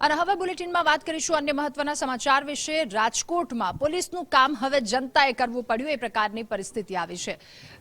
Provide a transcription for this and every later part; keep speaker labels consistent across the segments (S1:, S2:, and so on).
S1: અને હવે બુલેટિનમાં વાત કરીશું અન્ય મહત્વના સમાચાર વિશે. રાજકોટમાં પોલીસનું કામ હવે જનતાએ કરવું પડ્યું, એ પ્રકારની પરિસ્થિતિ આવી છે.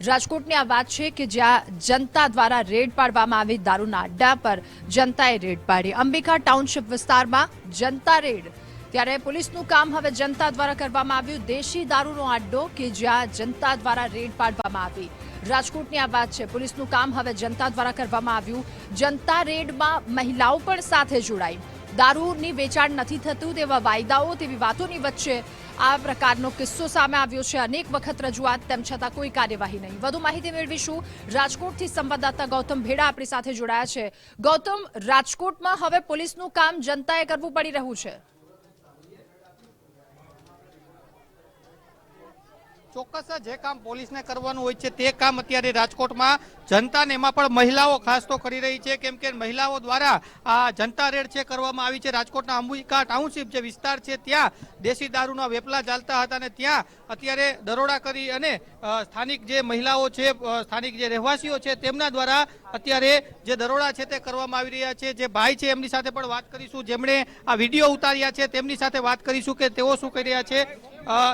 S1: રાજકોટની આ વાત છે કે જ્યાં જનતા દ્વારા રેડ પાડવામાં આવી દારૂના અડ્ડા પર જનતાએ રેડ પાડી. અંબિકા ટાઉનશીપ વિસ્તારમાં જનતા રેડ. ત્યારે પોલીસનું કામ હવે જનતા દ્વારા કરવામાં આવ્યું. દેશી દારૂનો અડ્ડો કે જ્યાં જનતા દ્વારા રેડ પાડવામાં આવી. રાજકોટની આ વાત છે. પોલીસનું કામ હવે જનતા દ્વારા કરવામાં આવ્યું. જનતા રેડમાં મહિલાઓ પણ સાથે જોડાઈ. દારૂની વેચાણ નથી થતું તેવા વાયદાઓ તેવી વાતોની વચ્ચે આ પ્રકારનો કિસ્સો સામે આવ્યો છે. અનેક વખત રજૂઆત તેમ છતાં કોઈ કાર્યવાહી નહીં. વધુ માહિતી મેળવીશું રાજકોટથી સંવાદદાતા ગૌતમ ભેડા આપણી સાથે જોડાયા છે. ગૌતમ, રાજકોટમાં હવે પોલીસનું કામ જનતાએ કરવું પડી રહ્યું છે.
S2: ચોક્કસ જે કામ પોલીસને કરવાનું હોય છે તે કામ અત્યારે રાજકોટમાં જનતાને એમાં પણ મહિલાઓ ખાસ તો કરી રહી છે. કેમ કે મહિલાઓ દ્વારા આ જનતા રેડ છે કરવામાં આવી છે. રાજકોટના અંબુકા ટાઉનશીપ જે વિસ્તાર છે ત્યાં દેશી દારૂના વેપલા ચાલતા હતા અને ત્યાં અત્યારે દરોડા કરી અને સ્થાનિક જે મહિલાઓ છે સ્થાનિક જે રહેવાસીઓ છે તેમના દ્વારા અત્યારે જે દરોડા છે તે કરવામાં આવી રહ્યા છે, જે ભાઈ છે એમની સાથે પણ વાત કરીશું. જેમણે આ વીડિયો ઉતાર્યા છે, તેમની સાથે વાત કરીશું કે તેઓ શું કરી રહ્યા છે.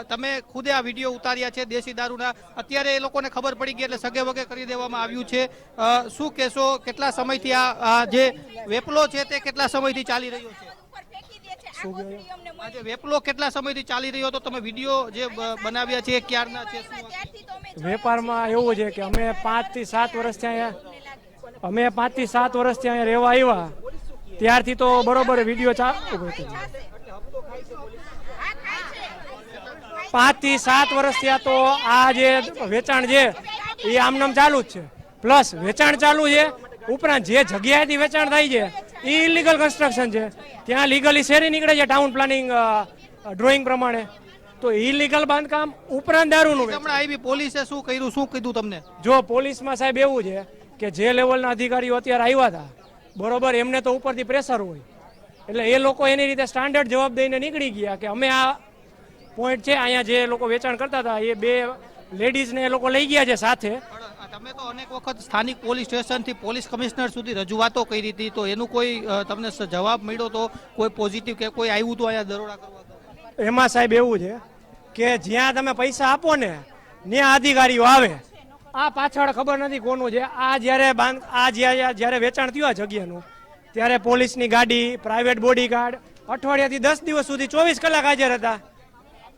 S2: તમે ખુદે આ વીડિયો ઉતાર્યા છે દેશી દારૂના. અત્યારે એ લોકોને ખબર પડી ગઈ એટલે સગે વગે કરી દેવામાં આવ્યું છે. શું કહેશો, કેટલા સમયથી આ જે વેપલો છે તે કેટલા સમયથી ચાલી રહ્યો છે? આ જે વેપલો કેટલા સમયથી ચાલી રહ્યો હતો? તમે વીડિયો જે બનાવ્યા છે ક્યારના છે
S3: વેપારમાં એવું છે કે અમે પાંચથી સાત વર્ષથી અહીંયા અમે પાંચથી સાત વર્ષથી અહીંયા રહેવા આવ્યા. ત્યારથી તો બરોબર વીડિયો ચાલુ પાંચથી સાત વર્ષથી આ તો આ જે વેચાણ છે એ આમનામ ચાલુ જ છે. પ્લસ વેચાણ ચાલુ છે ઉપરાંત જે જગ્યાએથી વેચાણ થાય છે એ ઇલીગલ કન્સ્ટ્રક્શન છે. ત્યાં લીગલી શેરી નીકળે છે ટાઉન પ્લાનિંગ ડ્રોઈંગ પ્રમાણે. તો ઇલીગલ બાંધકામ ઉપરાંત દારૂનું
S2: પોલીસે શું કર્યું શું કીધું તમને?
S3: જો પોલીસમાં સાહેબ એવું છે કે જે લેવલના અધિકારીઓ અત્યારે આવ્યા હતા બરોબર એમને તો ઉપરથી પ્રેશર હોય. એટલે એ લોકો એની રીતે સ્ટાન્ડર્ડ જવાબ દઈને નીકળી ગયા કે અમે આ પોઈન્ટ છે અહીંયા જે લોકો વેચાણ કરતા હતા એ બે લેડીઝને એ લોકો લઈ ગયા છે સાથે.
S2: તમે તો અનેક વખત સ્થાનિક પોલીસ સ્ટેશનથી પોલીસ કમિશનર સુધી રજૂઆતો કરી હતી તો એનું કોઈ તમને જવાબ મળ્યો તો કોઈ પોઝિટિવ કે કોઈ આવ્યું તો અહીંયા દરોડા કરવા
S3: એમાં સાહેબ એવું છે કે જ્યાં તમે પૈસા આપો ને ત્યાં અધિકારીઓ આવે. આ પાછળ ખબર નથી કોનું છે. આ જ્યારે બાંધ, આ જ્યારે વેચાણ થયું આ જગ્યાનું, ત્યારે પોલીસની ગાડી પ્રાઇવેટ બોડીગાર્ડ અઠવાડિયાથી દસ દિવસ સુધી ચોવીસ કલાક હાજર હતા.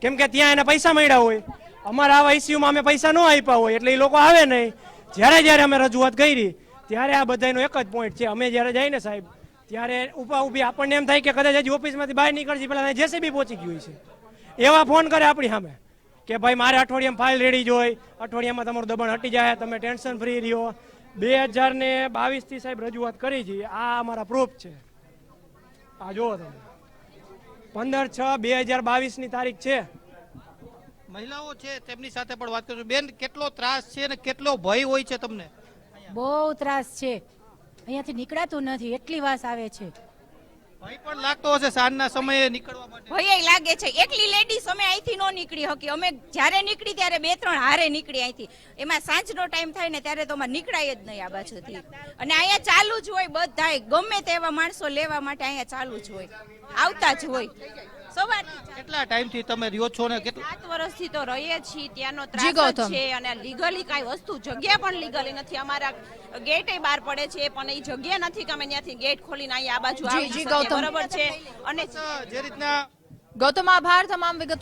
S3: કેમ કે ત્યાં એને પૈસા મળ્યા હોય. અમારા આવા ઇસ્યુમાં અમે પૈસા ન આપ્યા હોય, એટલે એ લોકો આવે નહીં. જ્યારે જ્યારે અમે રજૂઆત કરી, ત્યારે આ બધાનો એક જ પોઈન્ટ છે. અમે જ્યારે જઈને સાહેબ, ત્યારે ઉપા ઊભી આપણને એમ થાય કે કદાચ હજી ઓફિસમાંથી બહાર નીકળશે પેલા જેસીબી પહોંચી ગયું છે. એવા ફોન કરે આપણી સામે. કે ભાઈ મારે અઠવાડિયામાં ફાઇલ રેડી જોઈ અઠવાડિયામાં તમારું દબાણ હટી જાય તમે ટેન્શન ફ્રી રહ્યો. બે હજાર ને બાવીસથી સાહેબ રજૂઆત કરી છે. આ અમારા પ્રૂફ છે. આ જુઓ તમે. પંદર છ બે હજાર બાવીસની તારીખ છે.
S2: મહિલાઓ છે તેમની સાથે પણ વાત કરું બેન કેટલો ત્રાસ છે અને કેટલો ભય હોય છે તમને?
S4: બહુ ત્રાસ છે. અહીંયાથી નીકળાતું નથી. એટલી વાસ આવે છે.
S2: ભય પણ લાગતો હશે સાંજના સમયે નીકળવા માટે.
S5: ભય લાગે છે. એકલી લેડીઝ અમે અહીંથી નો નીકળી હકી અમે જ્યારે નીકળી ત્યારે બે ત્રણ હારે નીકળી અહીંથી. એમાં સાંજનો ટાઈમ થાય ને ત્યારે તો અમારે નીકળાય જ નહીં આ બાજુથી. અને અહીંયા ચાલુ જ હોય બધાય. ગમે તેવા માણસો લેવા માટે અહીંયા ચાલુ જ હોય. આવતા જ હોય. સવારથી.
S2: કેટલા ટાઈમથી તમે રહ્યો છો ને કેટલા?
S6: સાત વર્ષથી તો રહીએ છીએ ત્યાંનો ત્રાસ છે અને લીગલી કાંઈ વસ્તુ જગ્યા પણ લીગલી નથી. અમારા ગેટે બહાર પડે છે પણ એ જગ્યા નથી કે અમે ત્યાંથી ગેટ ખોલીને અહીં આ બાજુ આવી. બરોબર છે. અને
S2: જે રીતના
S1: ગૌતમ આભાર તમામ વિગતો